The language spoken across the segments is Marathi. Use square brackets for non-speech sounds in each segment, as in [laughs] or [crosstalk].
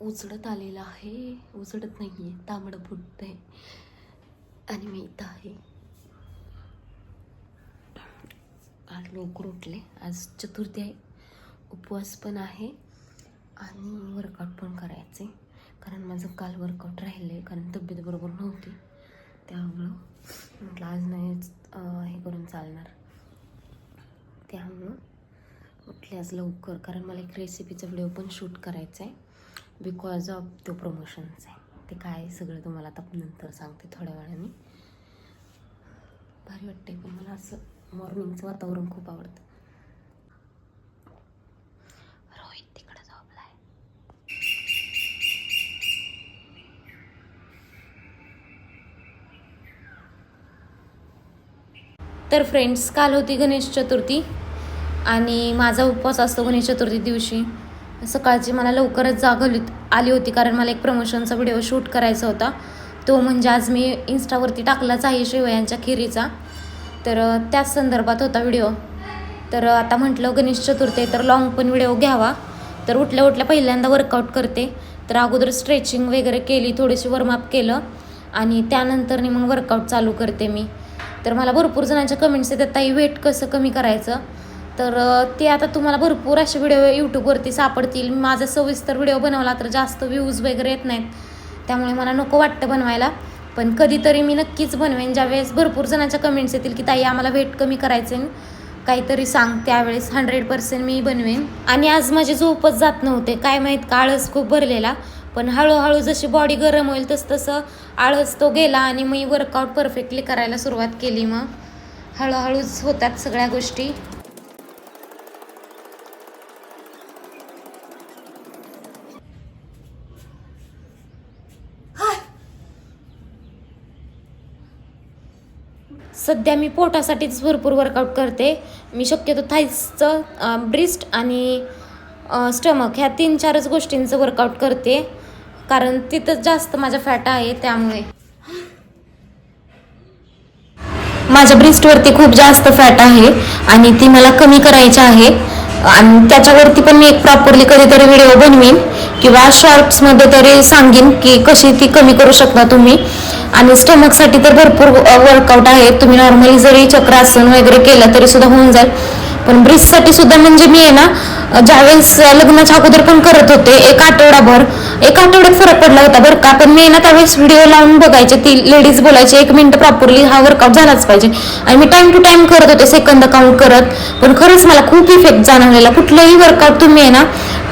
उजडत आलेला आहे. उजडत नाही आहे तांबडं फुटतं आहे आणि मी इथं आहे. आज लवकर उठले. आज चतुर्थी आहे. उपवास पण आहे. आणि वर्कआउट पण करायचे. कारण माझं काल वर्कआउट राहिलं आहे कारण तब्येत बरोबर नव्हती. त्यामुळं म्हटलं आज नाही हे करून चालणार. त्यामुळं उठले आज लवकर. कारण मला एक रेसिपीचा व्हिडिओ पण शूट करायचा आहे बिकॉज ऑफ तो प्रमोशन्स आहे ते काय सगळं तुम्हाला आता नंतर सांगते थोड्या वेळाने. भारी वाटते पण मला असं मॉर्निंगचं वातावरण खूप आवडतं. रोहित तिकडे आहे तर फ्रेंड्स काल होती गणेश चतुर्थी आणि माझा उपवास असतो गणेश चतुर्थी दिवशी. सकाळची मला लवकरच जागवली आली आली होती कारण मला एक प्रमोशनचा व्हिडिओ शूट करायचा होता. तो म्हणजे आज मी इन्स्टावरती टाकलाच आहे शिवयांच्या खिरीचा. तर त्याच संदर्भात होता व्हिडिओ तर आता म्हटलं गणेश चतुर्थी तर लॉंग पण व्हिडिओ घ्यावा. तर उठल्या उठल्या पहिल्यांदा वर्कआउट करते. तर अगोदर स्ट्रेचिंग वगैरे केली थोडीशी वॉर्मअप केलं. आणि त्यानंतरनी मग वर्कआउट चालू करते मी. तर मला भरपूर जणांच्या कमेंट्स येतात ताई वेट कसं कमी करायचं? तर ते आता तुम्हाला भरपूर असे व्हिडिओ यूट्यूबवरती सापडतील. माझा सविस्तर व्हिडिओ बनवला तर जास्त व्ह्यूज वगैरे येत नाहीत. त्यामुळे मला नको वाटतं बनवायला. पण कधीतरी मी नक्कीच बनवेन. ज्यावेळेस भरपूर जणांच्या कमेंट्स येतील की ताई आम्हाला वेट कमी करायचं काहीतरी सांग. त्यावेळेस हंड्रेड पर्सेंट मी बनवेन. आणि आज माझी झोपच जात नव्हते काय माहीत का आळस खूप भरलेला. पण हळूहळू जशी बॉडी गरम होईल तस तसं आळस तो गेला आणि मी वर्कआउट परफेक्टली करायला सुरुवात केली मग. हळूहळूच होतात सगळ्या गोष्टी. सध्या मी पोटासाठीच भरपूर वर्कआउट करते. मी शक्यतो थाईसचं ब्रिस्ट आणि स्टमक ह्या तीन चारच गोष्टींचं वर्कआउट करते. कारण तिथंच जास्त माझा फॅट आहे त्यामुळे. माझ्या ब्रिस्टवरती खूप जास्त फॅट आहे आणि ती मला कमी करायची आहे. आणि त्याच्यावरती पण मी एक प्रॉपरली कधीतरी व्हिडिओ बनवीन. किंवा शॉर्ट्समध्ये तरी सांगेन की कशी ती कमी करू शकता तुम्ही. आणि स्टमकसाठी तर भरपूर वर्कआउट आहे. तुम्ही नॉर्मली जरी चक्रासन वगैरे केलं तरी सुद्धा होऊन जाईल. पण ब्रिजसाठी सुद्धा म्हणजे मी आहे ना ज्यावेळेस लग्नाच्या अगोदर पण करत होते एक आठवडाभर एक आठवड्यात फरक पडला होता बरं का. पण मी ना त्यावेळेस व्हिडिओ लावून बघायचे ती लेडीज बोलायचे एक मिनिट प्रॉपरली हा वर्कआउट झालाच पाहिजे. आणि मी टाइम टू टाइम करत होते सेकंद काउंट करत. पण खरंच मला खूप इफेक्ट जाणवलेला. कुठलंही वर्कआउट तुम्ही आहे ना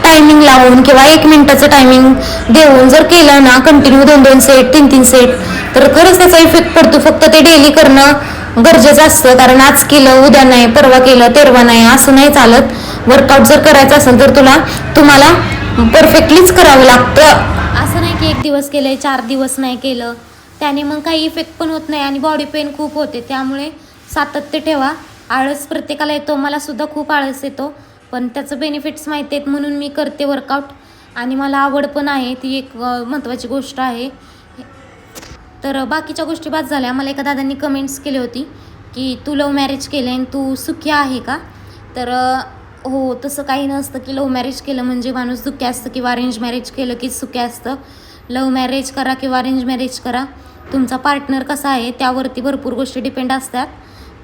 टायमिंग लावून किंवा एक मिनिटाचं टायमिंग देऊन जर केलं ना कंटिन्यू दोन दोन सेट तीन तीन सेट तर खरंच त्याचा इफेक्ट पडतो. फक्त ते डेली करणं गरजेचं असतं. कारण आज केलं उद्या नाही परवा केलं तेरवा नाही असं नाही चालत. वर्कआउट जर करायचं असेल तर तुला तुम्हाला परफेक्टलीच करावं लागतं. असं नाही की एक दिवस केलंय चार दिवस नाही केलं. त्याने मग काही इफेक्ट पण होत नाही आणि बॉडी पेन खूप होते. त्यामुळे सातत्य ठेवा. आळस प्रत्येकाला येतो. मला सुद्धा खूप आळस येतो. पण त्याचं बेनिफिट्स माहिती आहेत म्हणून मी करते वर्कआउट आणि मला आवड पण आहे ती एक महत्त्वाची गोष्ट आहे. तर बाकीच्या गोष्टी बाद झाल्या. मला एका दादांनी कमेंट्स केली होती की तू लव्ह मॅरेज केलं आणि तू सुखी आहे का? तर हो तसं काही नसतं की लव्ह मॅरेज केलं म्हणजे माणूस दुःखी असतं किंवा अरेंज मॅरेज केलं की सुखी असतं. लव्ह मॅरेज करा किंवा अरेंज मॅरेज करा. तुमचा पार्टनर कसा आहे त्यावरती भरपूर गोष्टी डिपेंड असतात.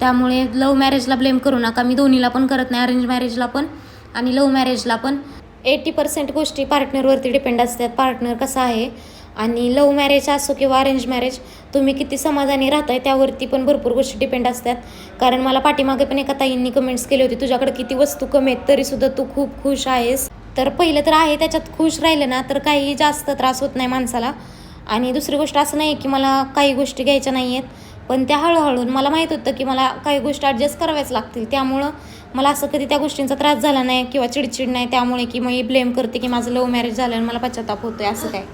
त्यामुळे लव्ह मॅरेजला ब्लेम करू नका. मी दोन्हीला पण करत नाही अरेंज मॅरेजला पण आणि लव्ह मॅरेजला पण. एटी पर्सेंट गोष्टी पार्टनरवरती डिपेंड असतात. पार्टनर कसा आहे आणि लव्ह मॅरेज असो किंवा अरेंज मॅरेज तुम्ही किती समाधानी राहताय त्यावरती पण भरपूर गोष्टी डिपेंड असतात. कारण मला पाठीमागे पण एका ताईंनी कमेंट्स केले होते तुझ्याकडे किती वस्तू कमी आहेत तरीसुद्धा तू खूप खुश आहेस. तर पहिलं तर आहे त्याच्यात खुश राहिलं ना तर काही जास्त त्रास होत नाही माणसाला. आणि दुसरी गोष्ट असं नाही की मला काही गोष्टी घ्यायच्या नाही आहेत पण त्या हळूहळू मला माहीत होतं की मला काही गोष्टी ॲडजस्ट कराव्याच लागतील. त्यामुळं मला असं कधी त्या गोष्टींचा त्रास झाला नाही किंवा चिडचिड नाही. त्यामुळे की मी ब्लेम करते की माझं लव्ह मॅरेज झालं आणि मला पश्चाताप होतोय असं काय?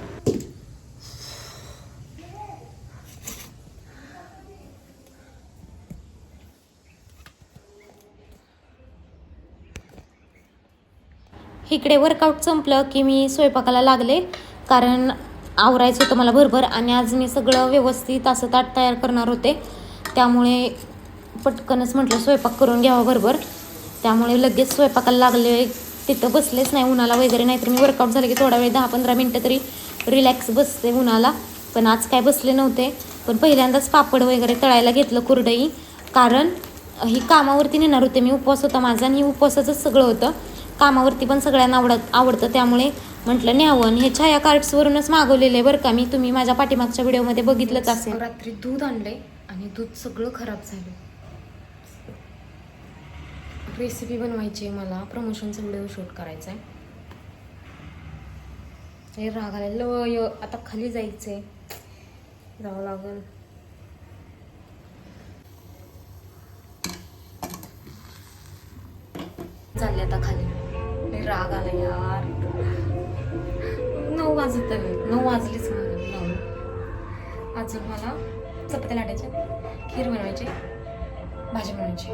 इकडे वर्कआउट संपलं की मी स्वयंपाकाला लागले. कारण आवरायचं होतं मला भरभर आणि आज मी सगळं व्यवस्थित असं ताट तयार करणार होते. त्यामुळे पटकनच म्हटलं स्वयंपाक करून घ्यावा भरभर. त्यामुळे लगेच स्वयंपाकाला लागले तिथं बसलेच नाही उन्हाला वगैरे नाही तर मी वर्कआउट झालं की थोडा वेळ दहा पंधरा मिनटं तरी रिलॅक्स बसते उन्हाला. पण आज काय बसले नव्हते. पण पहिल्यांदाच पापड वगैरे तळायला घेतलं कुरडई. कारण ही कामावरती नेणार होते मी. उपवास होता माझा आणि उपवासाचंच सगळं होतं. कामावरती पण सगळ्यांना आवडत आवडतं. त्यामुळे म्हटलं न्यावं. आणि हे छाया कार्ड्सवरूनच मागवलेलं आहे बरं का. मी तुम्ही माझ्या पाठीमागच्या व्हिडिओमध्ये बघितलंच असेल. रात्री दूध आणलंय आणि दूध सगळं खराब झालं रेसिपी बनवायची आहे मला. प्रमोशनचा व्हिडिओ शूट करायचा आहे हे राग आलेलं आता खाली जायचंय. जावं लागल. चालले आता खाली. राग आला यार. नऊ वाजत आले नऊ वाजलीच म्हणून नऊ. अजून मला चपात्या लाटायच्या खीर बनवायची भाजी बनवायची.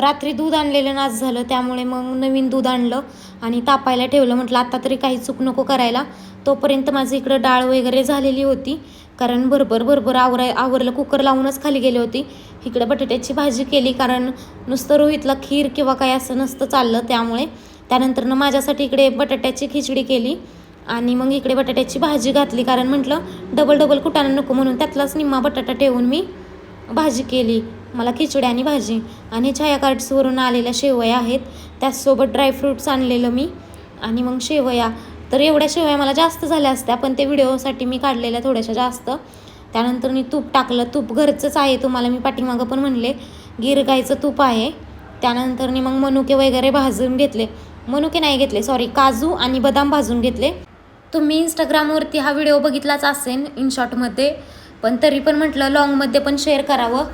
रात्री दूध आणलेलं नाच झालं त्यामुळे मग नवीन दूध आणलं आणि तापायला ठेवलं. म्हटलं आता तरी काही चूक नको करायला. तोपर्यंत माझी इकडं डाळ वगैरे झालेली होती. कारण भरभर भरभर आवराय आवरलं कुकर लावूनच खाली गेली होती. इकडं बटाट्याची भाजी केली कारण नुसतं रोहितला खीर किंवा काही असं नसतं चाललं. त्यामुळे त्यानंतरनं माझ्यासाठी इकडे बटाट्याची खिचडी केली आणि मग इकडे बटाट्याची भाजी घातली कारण म्हटलं डबल डबल कुटाणा नको म्हणून त्यातलाच निम्मा बटाटा ठेवून मी भाजी केली. मला खिचडी आणि भाजी आणि छाया कार्ड्सवरून आलेल्या शेवया आहेत त्याचसोबत ड्रायफ्रूट्स आणलेलं मी. आणि मग शेवया तर एवढ्या शेवया मला जास्त झाल्या असत्या पण ते व्हिडिओसाठी मी काढलेल्या थोड्याशा जास्त. त्यानंतर मी तूप टाकलं तूप घरचंच आहे तुम्हाला मी पाठीमागं पण म्हणले गिरगायचं तूप आहे. त्यानंतरनी मग मनुके वगैरे भाजून घेतले. मनुके नाही घेतले सॉरी काजू आणि बदाम भाजून घेतले. तुम्ही इंस्टाग्रामवरती हा व्हिडिओ बघितलाच असेल इनशॉटमध्ये पण तरी पण म्हटलं लॉंगमध्ये पण शेअर करावं.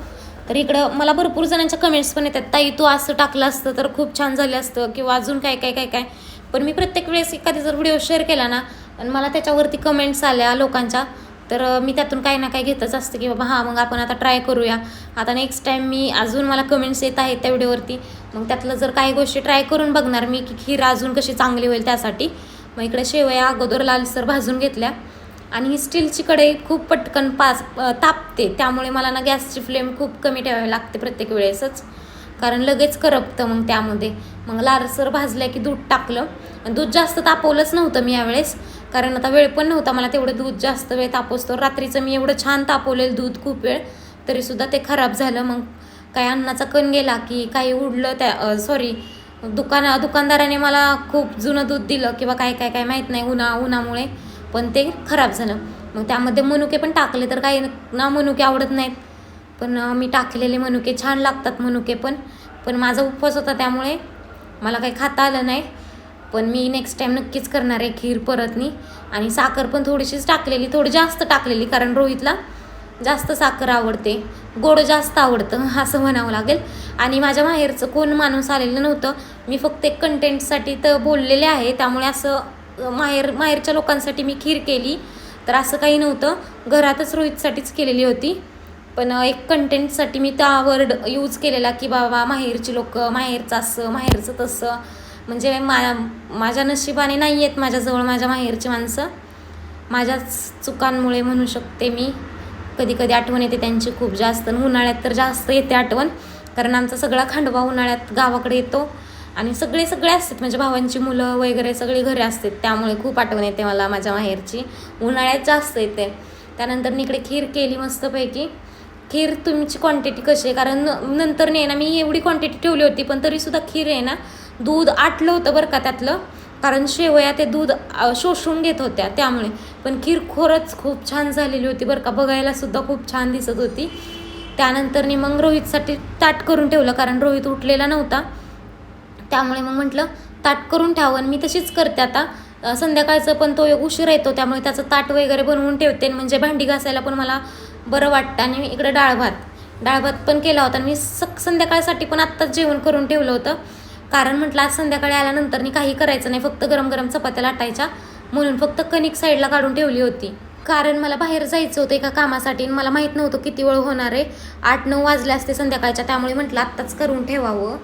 तर इकडं मला भरपूर जणांच्या कमेंट्स पण येतात. ताई तू असं टाकलं असतं तर खूप छान झालं असतं किंवा अजून काय काय काय काय. पण मी प्रत्येक वेळेस एखादी जर व्हिडिओ शेअर केला ना आणि मला त्याच्यावरती कमेंट्स आल्या लोकांच्या तर मी त्यातून काही ना काही घेतच असते की बाबा हां मग आपण आता ट्राय करूया. आता नेक्स्ट टाईम मी अजून मला कमेंट्स येत आहेत त्या व्हिडिओवरती मग त्यातलं जर काही गोष्टी ट्राय करून बघणार मी की खीर अजून कशी चांगली होईल त्यासाठी मग इकडे शेवया अगोदर लालसर भाजून घेतल्या. आणि ही स्टीलची कढई खूप पटकन पास तापते. त्यामुळे मला ना गॅसची फ्लेम खूप कमी ठेवावी लागते प्रत्येक वेळेसच. कारण लगेच करपतं मग त्यामध्ये. मग लालसर भाजल्या की दूध टाकलं. आणि दूध जास्त तापवलंच नव्हतं मी यावेळेस. कारण आता वेळ पण नव्हता मला तेवढं दूध जास्त वेळ तापवतो रात्रीचं मी एवढं छान तापवलेलं दूध खूप वेळ तरीसुद्धा ते खराब झालं. मग काय अन्नाचा कण गेला की काही उडलं त्या सॉरी दुकाना दुकानदाराने मला खूप जुनं दूध दिलं किंवा काय काय काय माहीत नाही उन्हा उन्हामुळे. पण ते खराब झालं. मग त्यामध्ये मनुके पण टाकले तर काही ना मनुके आवडत नाहीत. पण मी टाकलेले मनुके छान लागतात मनुके पण. पण माझा उपवास होता त्यामुळे मला काही खाता आलं नाही. पण मी नेक्स्ट टाईम नक्कीच करणार आहे खीर परतनी आणि साखर पण थोडीशीच टाकलेली थोडी जास्त टाकलेली कारण रोहितला जास्त साखर आवडते. गोड जास्त आवडतं असं म्हणावं लागेल. आणि माझ्या माहेरचं कोण माणूस आलेलं नव्हतं. मी फक्त एक कंटेंटसाठी तर बोललेले आहे. त्यामुळे असं माहेर माहेरच्या लोकांसाठी मी खीर केली. तर असं काही नव्हतं. घरातच रोहितसाठीच केलेली होती. पण एक कंटेंटसाठी मी त्या वर्ड यूज केलेला की बाबा माहेरची लोक माहेरचं असं माहेरचं तसं. म्हणजे मा माझ्या नशिबाने नाही आहेत माझ्याजवळ माझ्या माहेरची माणसं. माझ्याच चुकांमुळे म्हणू शकते मी. कधी कधी आठवण येते त्यांची खूप जास्त आणि उन्हाळ्यात तर जास्त येते आठवण. कारण आमचा सगळा खांडवा उन्हाळ्यात गावाकडे येतो. आणि सगळे सगळे असतात. म्हणजे भावांची मुलं वगैरे सगळी घरे असतात. त्यामुळे खूप आठवण येते मला माझ्या माहेरची. उन्हाळ्यात जास्त येते. त्यानंतर मी इकडे खीर केली मस्तपैकी. खीर तुमची क्वांटिटी कशी आहे? कारण न- नंतर नाही ना मी एवढी क्वांटिटी ठेवली होती पण तरीसुद्धा खीर आहे ना दूध आटलं होतं बरं का त्यातलं. कारण शेवया ते दूध शोषून घेत होत्या त्यामुळे. पण खीर खरंच खूप छान झालेली होती बरं का. बघायला सुद्धा खूप छान दिसत होती. त्यानंतरनी मग रोहितसाठी ताट करून ठेवलं कारण रोहित उठलेला नव्हता. त्यामुळे मग म्हटलं ताट करून ठेवावं आणि मी तशीच करते आता. संध्याकाळचं पण तो उशीर येतो त्यामुळे त्याचं ताट वगैरे बनवून ठेवते म्हणजे भांडी घासायला पण मला बरं वाटतं. आणि इकडं डाळ भात. डाळ भात पण केला होता आणि मी सक संध्याकाळसाठी पण आत्ताच जेवण करून ठेवलं होतं. कारण म्हटलं आज संध्याकाळी आल्यानंतर काही करायचं नाही. फक्त गरम गरम चपात्या लाटायच्या. म्हणून फक्त कणिक साईडला काढून ठेवली होती. कारण मला बाहेर जायचं होतं एका कामासाठी. मला माहीत नव्हतं किती वेळ होणार आहे. आठ नऊ वाजले असते संध्याकाळच्या. त्यामुळे म्हटलं आत्ताच करून ठेवावं.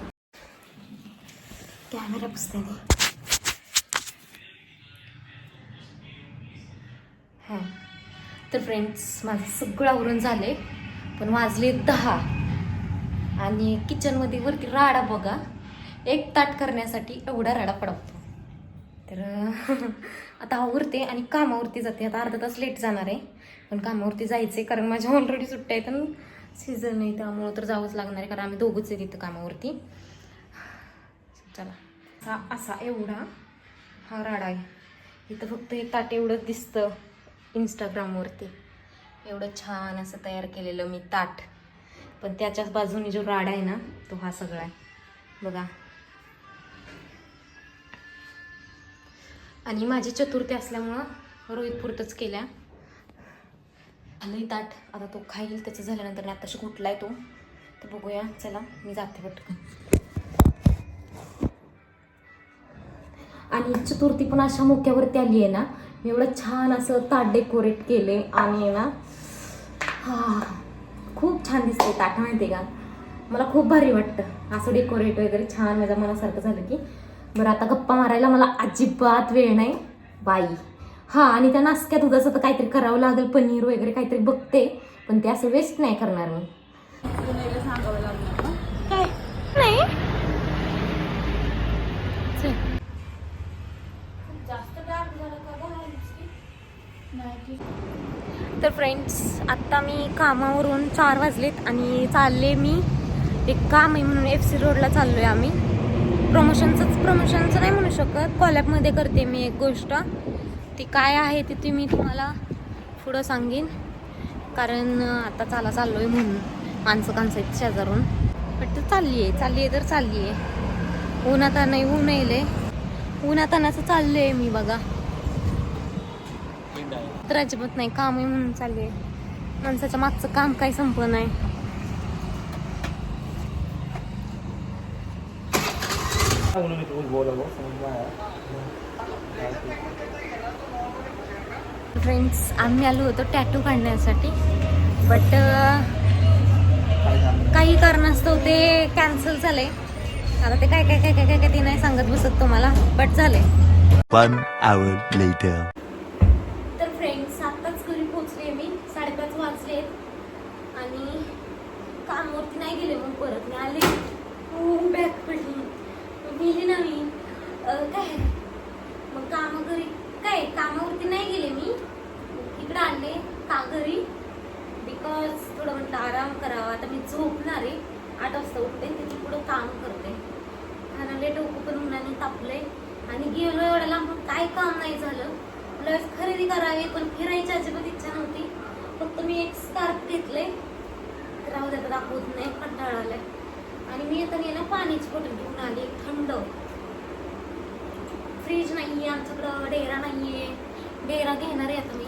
कॅमेरा पुसते हां. तर फ्रेंड्स माझं सगळं आवरून झाले पण वाजले दहा. आणि किचनमध्ये वरती राडा बघा. एक ताट करण्यासाठी एवढा रडा पडतो. तर [laughs] आता आवरते आणि कामावरती जाते. आता अर्धा तास लेट जाणार आहे. पण कामावरती जायचे कारण माझ्या ऑलरेडी सुट्ट्या आहेत आणि सीझन नाही त्यामुळं तर जावंच लागणार आहे. कारण आम्ही दोघंच आहे तिथं कामावरती चला. हा असा एवढा हा राडा आहे. इथं फक्त हे ताट एवढं दिसतं इंस्टाग्रामवरती एवढं छान असं तयार केलेलं मी ताट. पण त्याच्याच बाजूने जो राडा आहे ना तो हा सगळा आहे. बघा. आणि माझी चतुर्थी असल्यामुळं रोहित पुरतच केल्या. लई ताट. आता तो खाईल त्याचं झाल्यानंतर आताशी कुठला आहे तो. तर बघूया चला मी जाते पटकन. आणि चतुर्थी पण अशा मोक्यावरती आली आहे ना मी एवढं छान असं ताट डेकोरेट केले आणि ना हा खूप छान दिसते ताट माहिती आहे का? मला खूप भारी वाटतं असं डेकोरेट वगैरे छान माझ्या मनासारखं झालं की. बरं आता गप्पा मारायला मला अजिबात वेळ नाही. बाई. हां आणि त्या नासक्या दुधाचं तर काहीतरी करावं लागेल पनीर वगैरे काहीतरी बघते पण ते असं वेस्ट नाही करणार मी. काय नाही तर फ्रेंड्स आत्ता मी कामावरून चार वाजलेत आणि चालले मी. एक काम आहे म्हणून एफ सी रोडला चाललो आहे आम्ही. प्रमोशनचंच प्रमोशनचं नाही म्हणू शकत. कॉलॅपमध्ये करते मी एक गोष्ट. ती काय आहे ती ती मी तुम्हाला पुढं सांगेन. कारण आता चाला चाललो आहे म्हणून. माणसं कांसं आहेत शेजारून. बट तर चालली आहे चालली आहे तर चालली आहे उन्हात नाही ऊन येईल ऊन असं चाललं आहे मी बघा. तर अजिबात नाही काम आहे म्हणून चालली आहे माणसाच्या मागचं काम काही संपलं नाही. उन्होंने कुछ बोला वो समझ में आया फ्रेंड्स आम्ही आलो होतो टॅटू काढण्यासाठी. बट काही कारणास्तव ते कॅन्सल झाले. आता ते काय काय काय काय काय काय ते नाही सांगत बसत तुम्हाला बट झाले One hour later. तर फ्रेंड्स आत्ताच घरी पोचले मी साडेपाच वाजले आणि कामावरती नाही गेले मग परत मी आले हो बॅग पडली मग गेली ना मी काय? मग काम घरी काय? कामावरती नाही गेले मी. इकडे आले का घरी? बिकॉज थोडं म्हटलं आराम करावा. आता मी झोपणार आहे. आठ वाजता उठते त्याची पुढं काम करते. आणि लेट उकू पण उन्हाने तापले आणि गेलो एवढ्या लांब काय काम नाही झालं. मला खरेदी करावी पण फिरायची अजिबात इच्छा नव्हती. फक्त मी एक स्कार्फ घेतले राहू द्या दाखवत नाही कंटाळा आलाय. आणि मी आता ना पाणीच बॉटल घेऊन आली थंड. फ्रीज नाहीये आमच्याकडं डेरा नाहीये. डेरा घेणार आहे आता मी.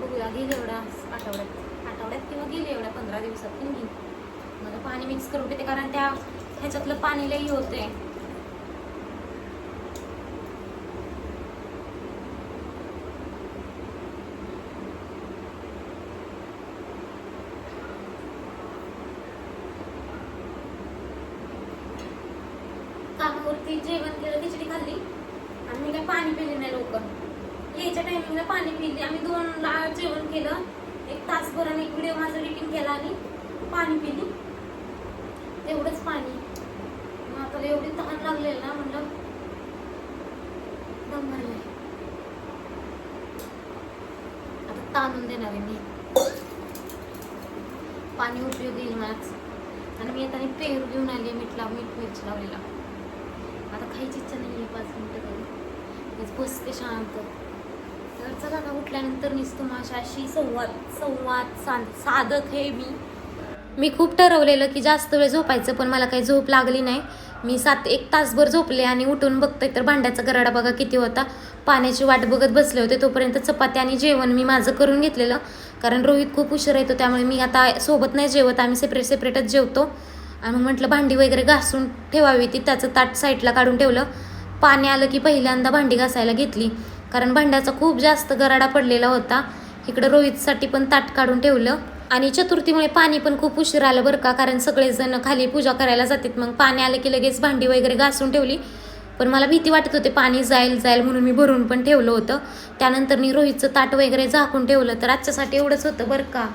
बघूया गेले एवढ्या आठवड्यात. आठवड्यात किंवा गेले एवढ्या पंधरा दिवसात पण घेईन मला पाणी मिक्स करून देते कारण त्या ह्याच्यातलं पाणी लई होते कामावरती जेवण केलं खिचडी खाल्ली आणि मी काय पाणी पिले नाही लवकर यायच्या टायमिंगला पाणी पिली आम्ही दोन जेवण केलं. एक तासभर आणि एक व्हिडिओ माझा एडिटिंग केला आणि पाणी पिली. तेवढंच पाणी. मग आता एवढी तहान लागलेलं ना म्हणलं दम आता ताणून देणार आहे मी. पाणी उपयोग येईल मलाच. आणि मी आता पेरू घेऊन आली मीठ लाव मीठ मिरची लावलेला. आता खायची इच्छा नाही आहे पाच मिनटं तरी. बसते शांत. तर चला आता उठल्यानंतर निसतो माझ्याशी. संवाद संवाद सा- साधत हे मी. मी खूप ठरवलेलं की जास्त वेळ झोपायचं पण मला काही झोप लागली नाही. मी सात एक तासभर झोपले आणि उठून बघते तर भांड्याचा गराडा बघा किती होता. पाण्याची वाट बघत बसले होते तोपर्यंत चपाती आणि जेवण मी माझं करून घेतलेलं. कारण रोहित खूप उशीर येतो त्यामुळे मी आता सोबत नाही जेवत आम्ही सेपरेट सेपरेटच जेवतो. आणि मग म्हटलं भांडी वगैरे घासून ठेवावी ती त्याचं ताट साईडला काढून ठेवलं. पाणी आलं की पहिल्यांदा भांडी घासायला घेतली. कारण भांड्याचा खूप जास्त गराडा पडलेला होता. इकडं रोहितसाठी पण ताट काढून ठेवलं. आणि चतुर्थीमुळे पाणी पण खूप उशीर आलं बरं का कारण सगळेजण खाली पूजा करायला जातात. मग पाणी आलं की लगेच भांडी वगैरे घासून ठेवली. पण मला भीती वाटत होते पाणी जाईल जाईल म्हणून मी भरून पण ठेवलं होतं. त्यानंतर मी रोहितचं ताट वगैरे झाकून ठेवलं. तर आजच्यासाठी एवढंच होतं बरं का.